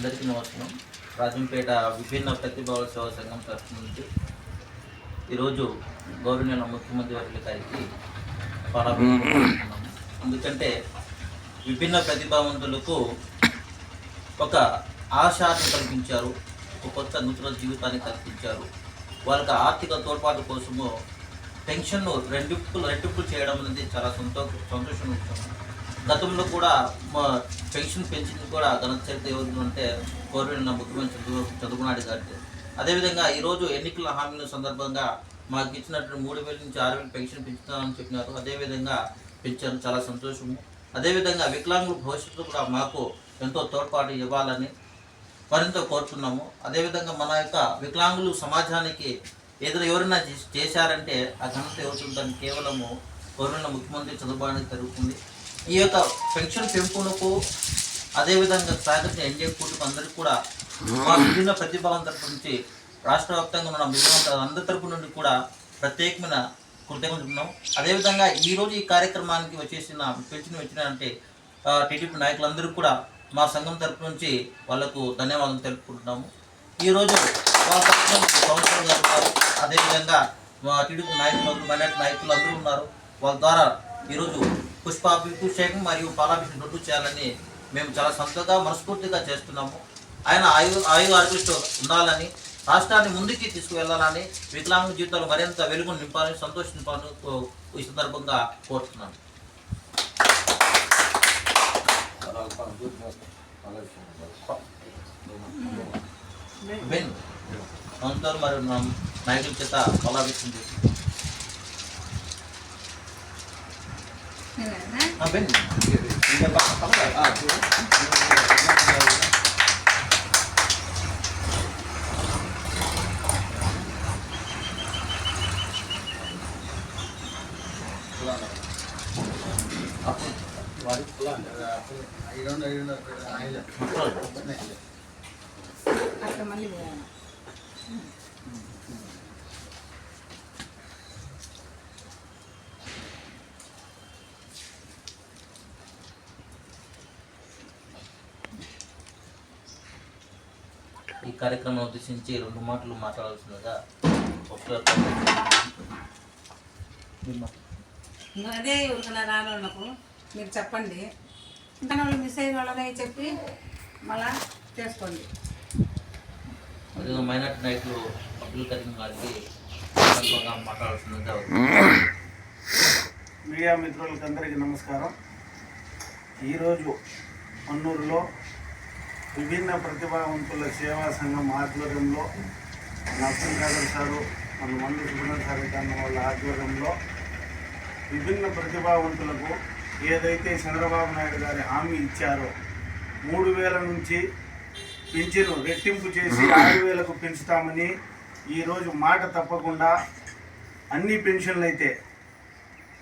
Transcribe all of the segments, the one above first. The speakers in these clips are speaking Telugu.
అందరికీ నమస్కారం. రాజంపేట విభిన్న ప్రతిభావ సేవా సంఘం తరఫు నుంచి ఈరోజు గౌరవనీయ ముఖ్యమంత్రి వర్గ గారికి ఎందుకంటే విభిన్న ప్రతిభావంతులకు ఒక ఆశాను కల్పించారు ఒక కొత్త నూతన జీవితాన్ని కల్పించారు. వాళ్ళకి ఆర్థిక తోడ్పాటు కోసము పెన్షన్ను రెండింపులు రెట్టింపులు చేయడం అనేది చాలా సంతో సంతోషంగా ఉంటుంది గతంలో కూడా మా పెన్షన్ పెంచింది కూడా ఘన చరిత్ర ఎవరు అంటే గౌరవ ముఖ్యమంత్రి చంద్రబాబు గారి అదేవిధంగా ఈరోజు ఎన్నికల హామీల సందర్భంగా మాకు ఇచ్చినటువంటి మూడు వేల నుంచి ఆరు వేలు పెన్షన్ పెంచుతామని చెప్పినారు. అదేవిధంగా పెంచారు. చాలా సంతోషము. అదేవిధంగా వికలాంగుల భవిష్యత్తు కూడా మాకు ఎంతో తోడ్పాటు ఇవ్వాలని మరింత కోరుతున్నాము. అదేవిధంగా మన యొక్క వికలాంగులు సమాజానికి ఏదైనా ఎవరైనా చేశారంటే ఆ ఘనత ఎవరుందని కేవలము గౌరవ ముఖ్యమంత్రి చంద్రబాబు నాయుడు జరుగుతుంది ఈ యొక్క పెన్షన్ పెంపునకు అదేవిధంగా సహకరించిన ఎన్డీఏ కూటమి అందరికీ కూడా మా విభిన్న ప్రతిభావం తరపు నుంచి రాష్ట్ర వ్యాప్తంగా ఉన్న మిగిలిన అందరి తరపు నుండి కూడా ప్రత్యేకమైన కృతజ్ఞతలు ఉన్నాం అదేవిధంగా ఈ రోజు ఈ కార్యక్రమానికి వచ్చేసిన పిలిచిన వచ్చిన అంటే టీడీపీ నాయకులందరూ కూడా మా సంఘం తరపు నుంచి వాళ్ళకు ధన్యవాదాలు తెలుపుకుంటున్నాము. ఈరోజు వాళ్ళ తరపున కౌన్సిలర్ గారు ఉన్నారు. అదేవిధంగా మా టీడీపీ నాయకులు మైనార్టీ నాయకులు అందరూ ఉన్నారు. వాళ్ళ ద్వారా ఈరోజు పుష్పాభిషేకం మరియు పాలాభిషేకం రెండు చేయాలని మేము చాలా సొంతగా మనస్ఫూర్తిగా చేస్తున్నాము. ఆయన ఆయు ఆయు ఆర్టిస్ట్ ఉండాలని రాష్ట్రాన్ని ముందుకి తీసుకువెళ్ళాలని వికలాంగ జీవితాలు మరింత వెలుగు నింపాలని సంతోషం నింపాలని కో- ఈ సందర్భంగా కోరుతున్నాను. అందరూ మరి మన నాయకుల చేత పాలాభిషేకం చేసి బెన్ ఇంకా పక్క- పక్క. అప్పుడు వాడి అట్లా మళ్ళీ కార్యక్రమం ఉద్దేశించి రెండు మాటలు మాట్లాడాల్సిందిగా అదే ఎవరికైనా రానోళ్ళకు మీరు చెప్పండి. ఇంకా వాళ్ళు మిస్ అయిన వాళ్ళని చెప్పి మళ్ళా చేసుకోండి. అదే మైనార్టీ నాయకులు అబ్దుల్ కరీం గారికి మాట్లాడాల్సిందిగా మీడియా మిత్రులకు అందరికీ నమస్కారం. ఈరోజు అన్నూరులో విభిన్న ప్రతిభావంతుల సేవా సంఘం ఆధ్వర్యంలో మన అబ్దుల్ ఖాదర్ సారు మన మందు సుబ్రహ్మణ్య సార్ వాళ్ళ ఆధ్వర్యంలో విభిన్న ప్రతిభావంతులకు ఏదైతే చంద్రబాబు నాయుడు గారి హామీ ఇచ్చారో మూడు వేల నుంచి పింఛను రెట్టింపు చేసి ఆరు వేలకు పెంచుతామని ఈరోజు మాట తప్పకుండా అన్ని పెన్షన్లు అయితే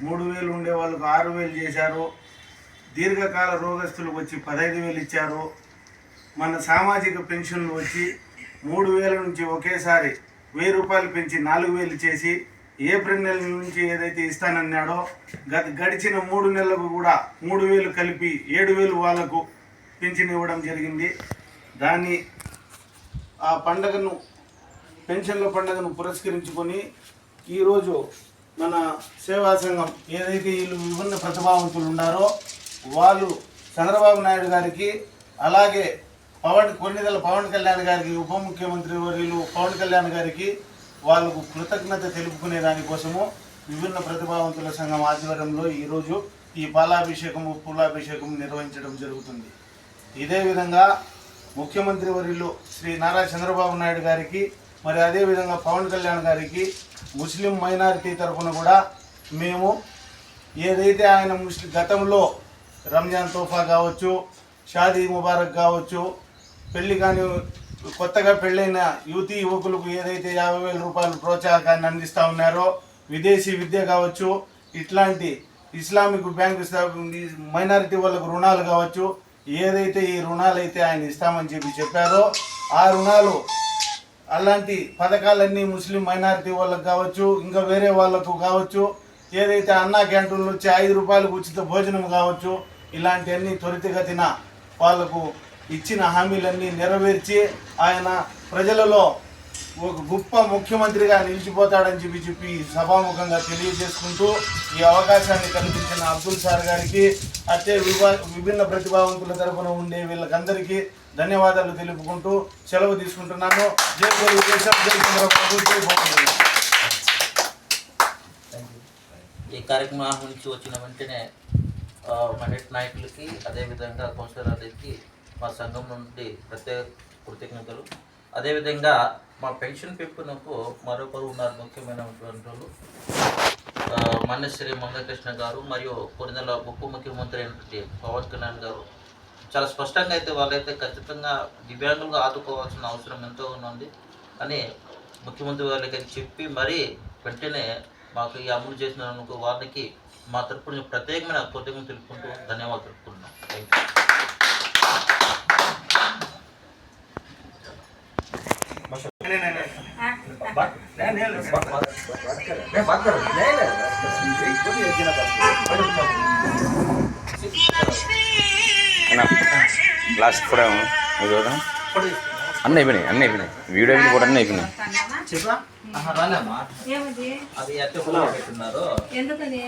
మూడు వేలు ఉండే వాళ్ళకు ఆరు వేలు చేశారు. దీర్ఘకాల రోగస్తులకు వచ్చి పదహైదు వేలు ఇచ్చారు. మన సామాజిక పెన్షన్లు వచ్చి మూడు వేల నుంచి ఒకేసారి వెయ్యి రూపాయలు పెంచి నాలుగు వేలు చేసి ఏప్రిల్ నెల నుంచి ఏదైతే ఇస్తానన్నాడో గత గడిచిన మూడు నెలలకు కూడా మూడు వేలు కలిపి ఏడు వేలు వాళ్ళకు పెన్షన్ ఇవ్వడం జరిగింది. దాన్ని ఆ పండగను పెన్షన్ల పండగను పురస్కరించుకొని ఈరోజు మన సేవా సంఘం ఏదైతే వీళ్ళు విభిన్న ప్రతిభావంతులు ఉన్నారో వాళ్ళు చంద్రబాబు నాయుడు గారికి అలాగే పవన్ కొన్నిదల పవన్ కళ్యాణ్ గారికి ఉప ముఖ్యమంత్రి వర్యులు పవన్ కళ్యాణ్ గారికి వాళ్ళకు కృతజ్ఞత తెలుపుకునే దానికోసము విభిన్న ప్రతిభావంతుల సంఘం ఆధ్వర్యంలో ఈరోజు ఈ పాలాభిషేకము పూలాభిషేకం నిర్వహించడం జరుగుతుంది. ఇదే విధంగా ముఖ్యమంత్రి వర్యులు శ్రీ నారా చంద్రబాబు నాయుడు గారికి మరి అదేవిధంగా పవన్ కళ్యాణ్ గారికి ముస్లిం మైనారిటీ తరఫున కూడా మేము ఏదైతే ఆయన ముస్లిం గతంలో రంజాన్ తోఫా కావచ్చు షాదీ ముబారక్ కావచ్చు పెళ్ళి కాని కొత్తగా పెళ్ళైన యువతి యువకులకు ఏదైతే యాభై వేల రూపాయలు ప్రోత్సాహకాన్ని అందిస్తూ ఉన్నారో విదేశీ విద్య కావచ్చు ఇట్లాంటి ఇస్లామిక్ బ్యాంకు మైనారిటీ వాళ్ళకు రుణాలు కావచ్చు ఏదైతే ఈ రుణాలు అయితే ఆయన ఇస్తామని చెప్పి చెప్పారో ఆ రుణాలు అలాంటి పథకాలన్నీ ముస్లిం మైనారిటీ వాళ్ళకు కావచ్చు ఇంకా వేరే వాళ్ళకు కావచ్చు ఏదైతే అన్నా క్యాంటీన్లు వచ్చి ఐదు రూపాయలకు ఉచిత భోజనం కావచ్చు ఇలాంటివన్నీ త్వరితగతిన వాళ్ళకు ఇచ్చిన హామీలన్నీ నెరవేర్చి ఆయన ప్రజలలో ఒక గొప్ప ముఖ్యమంత్రిగా నిలిచిపోతాడని చెప్పి చెప్పి సభాముఖంగా తెలియజేసుకుంటూ ఈ అవకాశాన్ని కల్పించిన అబ్దుల్ సార్ గారికి అట్టే విభా విభిన్న ప్రతిభావంతుల తరపున ఉండే వీళ్ళకందరికీ ధన్యవాదాలు తెలుపుకుంటూ సెలవు తీసుకుంటున్నాను. జై తెలుగుదేశం జై చంద్రబాబు జై ఈ కార్యక్రమం నుంచి వచ్చిన వెంటనే ఆ, నాయకులకి అదేవిధంగా కౌన్సిలర్లకి మా సంఘం నుండి ప్రత్యేక కృతజ్ఞతలు. అదేవిధంగా మా పెన్షన్ పెంపునకు మరొకరు ఉన్నారు ముఖ్యమైనటువంటి వాళ్ళు. మన్నశ్రీ మంగకృష్ణ గారు మరియు కొరినెల ఉప ముఖ్యమంత్రి అయినటువంటి పవన్ కళ్యాణ్ గారు. చాలా స్పష్టంగా అయితే వాళ్ళైతే ఖచ్చితంగా దివ్యాంగులుగా ఆదుకోవాల్సిన అవసరం ఎంతో ఉంది అని ముఖ్యమంత్రి వాళ్ళకి చెప్పి మరీ వెంటనే మాకు ఈ అమలు చేసినందుకు వాళ్ళకి మా తరపున ప్రత్యేకమైన కృతజ్ఞతలు తెలుపుకుంటూ ధన్యవాదాలు తెలుపుకుంటున్నాం. థ్యాంక్ యూ అన్న లాస్ట్ కూడా చూద్దాం అన్నీ అయిపోయినాయి అన్నీ అయిపోయినాయి. వీడియో కూడా అన్నీ అయిపోయినాయి. చెప్పా. రాలేమ్మా ఏమది? అది ఎట్లా పెట్టున్నారు? ఎందుకని